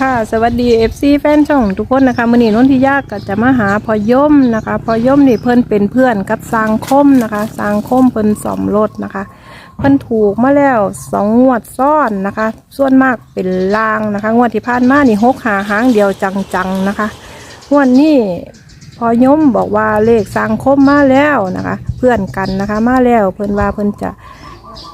ค่ะสวัสดี FC แฟนช่องทุกคนนะคะมื่อนี้นนทิยากก็จะมาหาพอย่อมนะคะ พอย่อมนี่เพิ่นเป็นเพื่อนกับสางคมนะคะสางคมเพิ่นสอมรถนะคะ เพิ่นถูกมาแล้วสองงวดซ้อนนะคะ ส่วนมากเป็นลางนะคะ งวดที่ผ่านมานี่หกหาหางเดียวจังๆนะคะงวดนี้พอย่อมบอกว่าเลขสางคมมาแล้วนะคะ เพื่อนกันนะคะ มาแล้วเพิ่นว่าเพิ่นจะ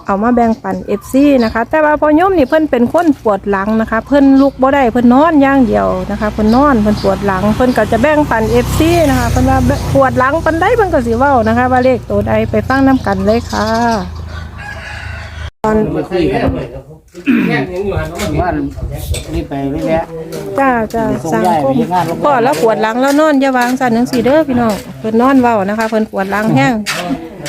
เอามาแบ่งปันเอฟซีนะคะ แต่ว่าพอย่อมนี่เพิ่นเป็นคนปวดหลังนะคะ เพิ่นลุกบ่ได้เพิ่นนอนอย่างเดียวนะคะเพิ่นนอนเพิ่นปวดหลัง เพิ่นก็จะแบ่งปันเอฟซีนะคะเพิ่นว่าปวดหลังปานใดเพิ่นก็สิเว้านะคะ ว่าเลขตัวใดไปฟังน้กันเลยค่ะตอนมาคุยกันว่านี่ไปไม่แล้วจ้าจ้าส่งสั่งยายคไปมเฮ็ดงานโรงพยาบาลพ่อแล้วปวดหลังแล้วนอนอย่าวางสั่นจังซี่เด้อพี่น้องเพิ่นนอนเว้านะคะเพิ่นปวดหลังแห้ง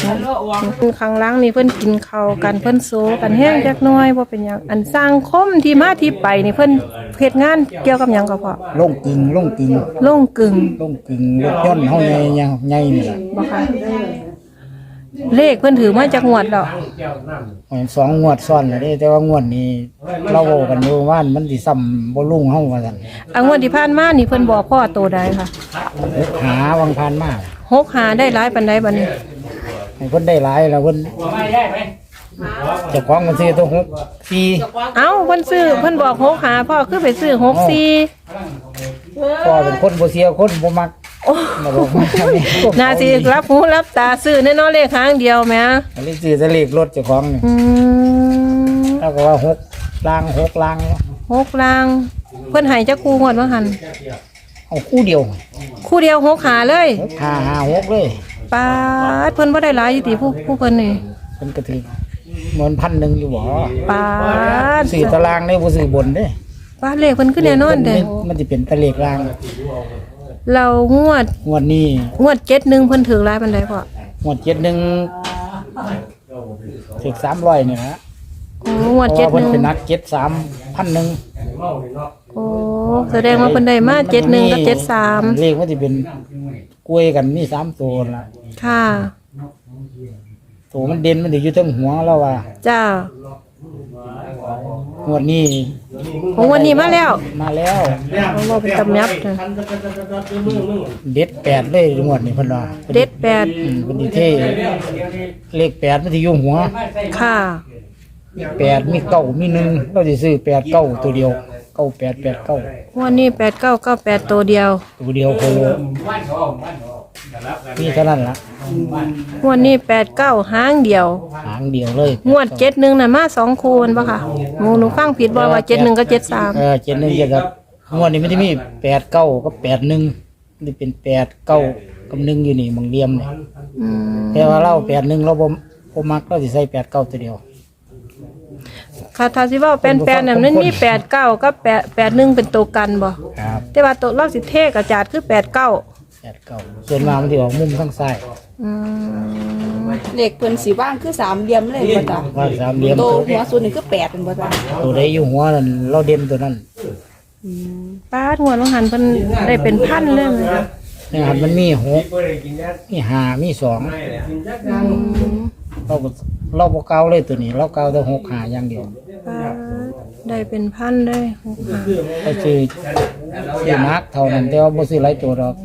ข้างหล่างนี่เพิ่นกินข้าวกันเพิ่นโซกันแห้งจักหน้อยบ่เป็นหยังอันสร้างคมที่มาที่ไปนี่เพิ่นเฮ็ดงานเกี่ยวกับหยังก็พอลงกึ่งลงกึ่งลงกึ่งลงกึ่งรถยนต์เฮาใหญ่ยังใหญ่นี่ล่ะบ่ค่ะเลขเพิ่นถือมาจากงวดแล้วเอาสองงวดซ้อนแล้วเด้แต่ว่างวดนี้เราเว้ากันอยู่ว่ามันสิซ้ำบ่ลุงเฮาว่าซั่นอันงวดที่ผ่านมานี่เพิ่นบอกพ่อโตใดค่ะหาวังผ่านมาหกหาได้หลายปานใดบัดนี้ ให้เพิ่นได้หลายแล้วเพิ่นเจ้าของมันซื้อตัว6 4เอ้าเพิ่นซื้อเพิ่นบอกหกหาพ่อคือไปซื้อหกสี่พ่อเป็นคนบ่เสียคนบ่มักโอ้มาบอกว่านี่น่าสิรับหูรับตาซื้อแน่นอนเลขหางเดียวแหมอันนี้ซื้อแต่เลขรถเจ้าของนี่อืมแล้วก็ว่าหกล่างหกล่างหกลาง เพิ่นให้จักคู่งวดว่าหั่นเอาคู่เดียวคู่เดียวหกหาเลยหกห้าห้าหกเลย ปาดเพิ่นบ่ได้หลายอยู่ติผู้ผู้เพิ่นนี่เพิ่นกะทิอเงินพันหนึ่งอยู่บ่ปาดสี่ตารางนี่บ่ซื้อบนเด้ปาดเลขเพิ่นคือแน่นอนเด้มันสิเป็นตะเลขลาง เรางวดงวดนี้งวดเจ็ดหนึ่งเพิ่นถือหลายปานใดพ่องวดเจ็ดหนึ่งถึก300นี่ฮะงวดเจ็ดหนึ่งเพิ่นเป็นนัก73,000 โอ้แสดงว่าเพิ่นได้มา7นึงกับ73เลขมันจะเป็นกล้วยกันมีสามตัวละค่ะตัวมันเด่นมันจะอยู่เทั้งหัวแล้วว่าจ้างวดนี้ของวันนี้มาแล้วมาแล้วเอาบ่เป็นตำยับเด้อเด็ดแปดเลยงวดนี้เพิ่นว่าเด็ดแปดอืมเพิ่นสิเท่เลขแปดมันสิอยู่หัวค่ะ มีแปดมีเก้ามีหนึ่งเราจะซื้อแปดเก้าตัวเดียว เก้าแปดแปดเก้างวันนี้8998ตัวเดียวตัวเดียวโคโลมีเท่านั้นละงวดนี้89หางเดียว หางเดียวเลยงวด71น่ะมาสองคูณบ่ค่ะหมูหนูฟังผิดบ่ว่า71กับเอ73อเจ็ดหนึ่งเจ็ดครับงวดนี้มันจะมีแปดเก้ากับแปดหนึ่งมันจะเป็นแปดเก้ากับหนึ่งอยู่นี่บางเดียมเนี่ยอืมแต่ว่าเราแปดหนึ่งเราบ่บ่มักเราสิใส่แปดเก้าตัวเดียว ค่ะถ้าสิเว่าแปลนๆน่ะมันมี89กับ8 81เป็นตัวกันบ่ครับแต่ว่าตัวเราสิเทกระจาดคือ89แปดเก้าส่วนมากมันจะออกมุมทั้งซ้ายอืมเหล็กเพิ่นสีว่างคือสามเหลี่ยมเลยบ่จ้ะว่าสามเหลี่ยมโตตัวหัวส่วนหนึ่งคือแปดเป็นบ่จ้ะตัวใดอยู่หัวนั่นเราเด่นตัวนั้นป้าดงวดลงหันเพิ่นได้เป็นพันเลยไหมคะนี่ครับมันมีหกมีห้ามีสอง เราก็เราบ่เก่าเลยตัวนี้ เราเก่าแต่หกหาอย่างเดียวป้าดได้เป็นพันเลยหกหาก็ซื้อซื้อนักเท่านั้นแต่ว่าบ่ซื้อหลายตัวดอก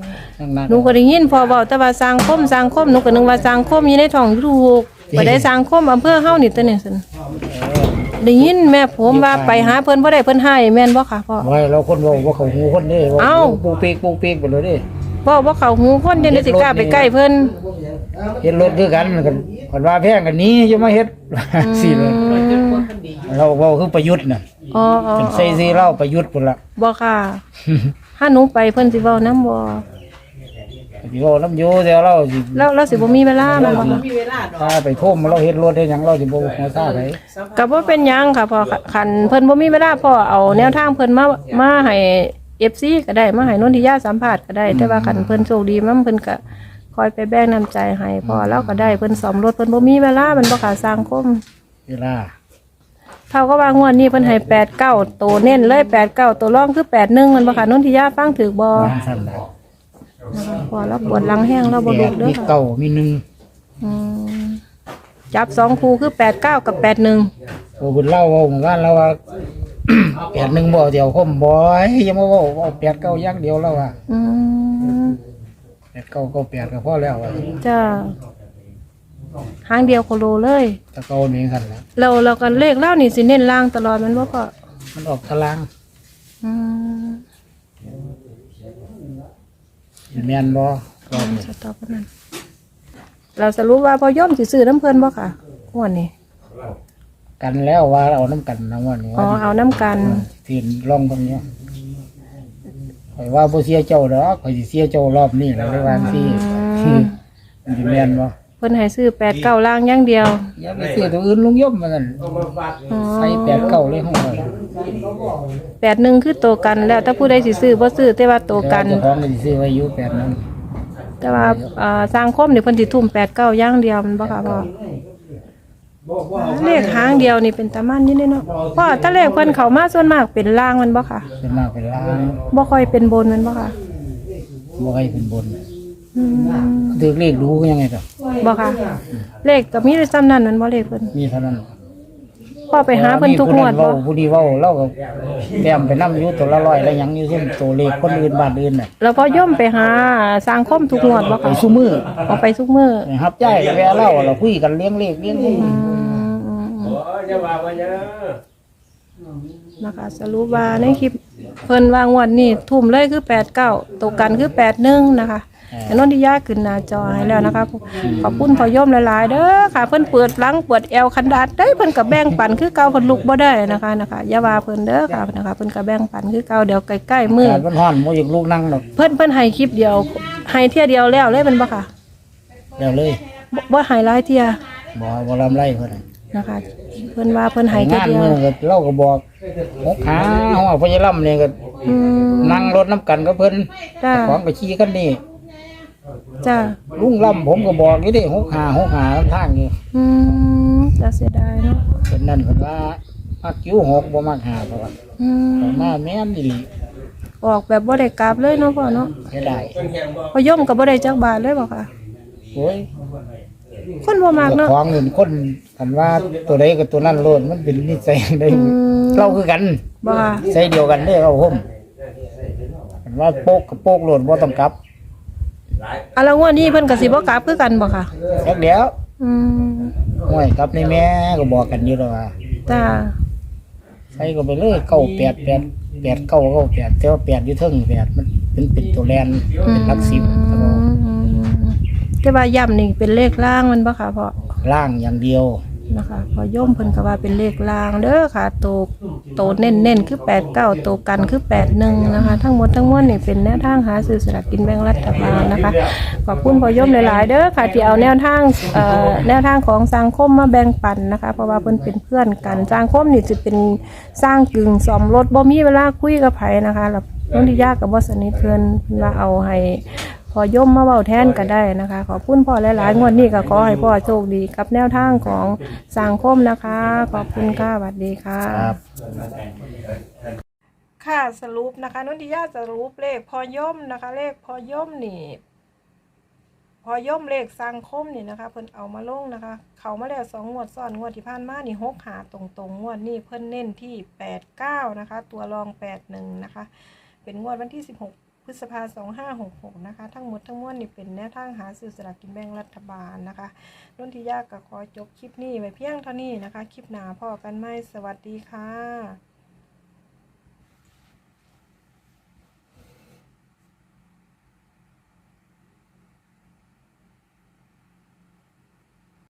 นั่งนักหนูก็ได้ยินพอเว้าแต่ว่าสังคมสังคมหนูก็นึกว่าสังคมอยู่ในท้องลูกบ่ได้สังคมอำเภอเฮานี่ตัวนี้ซั่นได้ยินแม่ผมว่าไปหาเพิ่นบ่ได้เพิ่นให้แม่นบ่ค่ะพ่อ ไว้เราคนเว้าบ่เข้าหูคนเด้ว้เอ้า ปูปีกปูปีกไปเลยเด้ บ่บ่เข้าหูคนจังได๋สิกล้าไปใกล้เพิ่นเฮ็ดรถคือกันกันกั นว่าแพงกันนี้อย่ามาเฮ็ดสิเลยเราเว้าคือประยุทธ์น่ะอ๋ออ๋อเป็นใส่ซีเราประยุทธ์พุ่นล่ะบ่ค่ะถ้าหนูไปเพิ่นสิเว้านํบ่สิเว้านํอยู่แต่เราสิแล้วแล้วสิบ่มีเวลาแม่นบ่คะถ้าไปโทมเราเฮ็ดรถเฮ็ดหยังเราสิบ่หัวซ่าไผก็บ่เป็นหยังค่ะพ่อคันเพิ่นบ่มีเวลาพ่อเอาแนวทางเพิ่นมามาให้ FC ก็ได้มาให้นนทิยาสัมภาษณ์ก็ได้ แต่ว่าคันเพิ่นโชคดีมันเพิ่นก็ คอยไปแบ่งน้ำใจให้พ่อแล้วก็ได้เพิ่นซ่อมรถเพิ่นบ่มีเวลามันบ่ขาสังคมเวลาเท่ากับว่างวดนี้เพิ่นให้89ตัวเน้นเลย89ตัวรองคือ81มันบ่ค่ะนนทิยาฟังถูกบ่วางสั่นล่ะพอแล้วปวดหลังแห้งแล้วบ่แปลุดกเด้อมีค่ะเก้ามีหนึ่งอืมจับสองคู่คือ89กับ81โอ้บุญเล่าเว่าเหมือนกันเราว่า แปดหนึ่งบ่เดียวคมบ่อยยังมาเว่าเว่าแปดเก้าอย่างเดียวแล้วอะอืมแป ดเก้าเก้าแปดก็พอแล้วอะจ้าหางเดียวโคโลเลยแตะเก้านี้กันแล้วเราเรากันเลขเล่านี่สิเน้นล่างตลอดแมันว่าก็มันออกทะลางอืมแม่นบ่รอบนี้สต็อปอันนั้นเราสรุปว่าพอย่อมสิซื้อน้ำเพลินบ่ค่ะงวันนี้กันแล้วว่าเอาน้ำกันนะวันนี้อ๋อเอาน้ำกัน ทีนลองตรงนี้ ข่อยว่าบ่เสียเจ้าดอกข่อยสิเสียเจ้ารอบนี้แล้วได้วางที่อืม มันสิแม่นบ่เพิ่นให้ซื้อแปดเก้าล่างอย่างเดียวอย่าไปเสียตัวอื่นลุงย่อมมันนั่นอ๋อใส่แปดเก้าเลยห้องเราแปดหนึ่งคือตัวกันแล้วถ้าผู้ใดสิซื้อบ่ซื้อแต่ว่าตัวกันเจ้าของก็สิซื้อไว้อยู่แปดนั้นแต่ว่าเอ่อสร้างคมนี่เพิ่นสิทุ่มแปดเก้าอย่างเดียวมันบ่ค่ะพ่อ เลขหางเดียวนี่เป็นตามันนี่เนาะพ่อถ้าเลขเพิ่นเข้ามาส่วนมากเป็นล่างมันบ่ค่ะเป็นมากเป็นล้านบ่ค่อยเป็นบนมันบ่ค่ะบ่ให้เป็นบนอืมถือเลขรู้ยังไงต่อบ่ค่ะ เลขก็มีแต่ซ้ำนั้นมันบ่เลขเพิ่นมีเท่านั้นพ่อไปหาเพิ่นทุกงวดเว้าบ่ผู้นี้เว้าเราก็แต้มไปนํอยู่ตัวละร้อยแล้วหยังอยู่ซุ่มตัวเลขคนอื่นบ้านอื่นน่ะแล้วพอย่อมไปหาสร้างคมทุกงวดบ่ไปค่ะซุมือเอาไปทุกมื้อ ไปรับย้ายกับแวเล่าเราคุยกันเลี้ยงเลขเลี้ยงเลข อื มอืมอืมนะคะสรุปว่าในคลิปเพิ่นว่างวดนี้ทุ่มเลยคือ89ตกกันคือ81นะคะแต่นนทิยาขึ้นหน้าจอให้แล้วนะคะขอบคุณพ่อย่อมหลายๆเด้อค่ะ เพิ่นเปิดหลังเปิดแอวคันดาดได้เพิ่นก็แบ่งปันคือเก่าเพิ่นลุกบ่ได้นะคะนะคะอย่าว่าเพิ่นเด้อค่ะนะคะเพิ่นก็แบ่งปันคือเก่าเดี๋ยวใกล้ๆมื้อการมันฮ้อนบ่อยากลูกนั่งดอกเพิ่นเพิ่นให้คลิปเดียวให้เที่ยเดียวแล้วเลยแมันบ่ค่ะแล้วเลยบ่บ่ให้หลายเที่ยบ่บ่ลำไรเพิ่น น่ะนะคะ เพิ่นว่าเพิ่นให้เที่ยงานเดียวมื้อก็เราก็บอกหกขาเฮาพญาล่ำนี่ก็อืมนั่งรถน้ำกันกับเพิ่นจ้าของก็ขี่กันนี่จ้าลุงล่ำผมก็บอกอยู่ดิหกขาหกขาลำทางนี่อืมจ้าเสียดายเนาะเพิ่นนั่นเพิ่นว่ามักคิ้วหกบ่มักหาเพราะว่าอืมต่อมาแม่นอีหลีออกแบบบ่ได้กราบเลยเนาะพ่อเนาะเสียดายพอย่อมก็บ่ได้จักบาทเลยบ่ค่ะโอ้ย คนบ่มักเจ้าเนาะของเงินคนคันว่าตัวใดกับตัวนั้นโลดมันเป็นนิสัยได้อืมเราคือกันบ่ค่ะใส่เดียวกันเด้เราผมคันว่าโปกกับโปกโลดบ่ต้องกลับอะแล้วงวดนี้เพิ่นก็สิบ่กราบคือกันบ่ค่ะแค่เดียวอืมห่วยกลับในแม่ก็บอกกันอยู่แล้วว่าจ้าใส่ก็ไปเลยเก้าแปดแปดแปดเก้าเก้าแปดแต่ว่าแปดอยู่เทิงแปดมันเป็นเป็นตัวแลนเป็นหลักสิบอืมอืมอืม แต่ว่าย่ำนี่เป็นเลขล่างมันบ่ค่ะพ่อล่างอย่างเดียวนะคะพอย่อมเพิ่นก็ว่าเป็นเลขลางเด้อค่ะโตโตเน้นเน้นๆคือแปดเก้าโตกันคือแปดหนึ่งนะคะ ทั้งหมดทั้งมวลนี่เป็นแนวทางหาซื้อสลากกินแบ่งรัฐบาลนะคะขอบคุณพ่อย่อมหลายๆเด้อค่ะที่เอาแนวทางเอ่อแนวทางของสังคมมาแบ่งปันนะคะ เพราะว่าเพิ่นเป็นเพื่อนกันสังคมนี่จะเป็นสร้างกึ่งสมรถบ่มีเวลาคุยกับไผนะคะแล้วน้องที่ยากกับบ่สนิทเพิ่นเพิ่นว่าเอาให้พ อย่มมาเบาแทนก็ได้นะคะ ขอบคุณพ่อหลายๆงวดนี้ก็ขอให้พ่อโชคดีกับแนวทางของสังคมนะคะ ขอบคุณค่ะสวัสดีค่ะ ครับ ค่ะสรุปนะคะนุ่นทิยาสรุปเลขพอย่มนะคะ เลขพอย่มนี่พอย่มเลขสังคมนี่นะคะ เพิ่นเอามาลงนะคะ เขามาแล้วสองงวดซ้อนงวดที่ผ่านมานี่หกหาตรงๆงวดนี้เพิ่นเน้นที่แปดเก้านะคะ ตัวรองแปดหนึ่งนะคะ เป็นงวดวันที่สิบหก พฤษภาสองห้าหกหกนะคะ ทั้งหมดทั้งมวลนี่เป็นแนวทางหาซื้อสลากกินแบ่งรัฐบาลนะคะนุ่นที่ยากก็ขอจบคลิปนี้ไว้เพียงเท่านี้นะคะ คลิปหน้าพ่อกันไหมสวัสดีค่ะ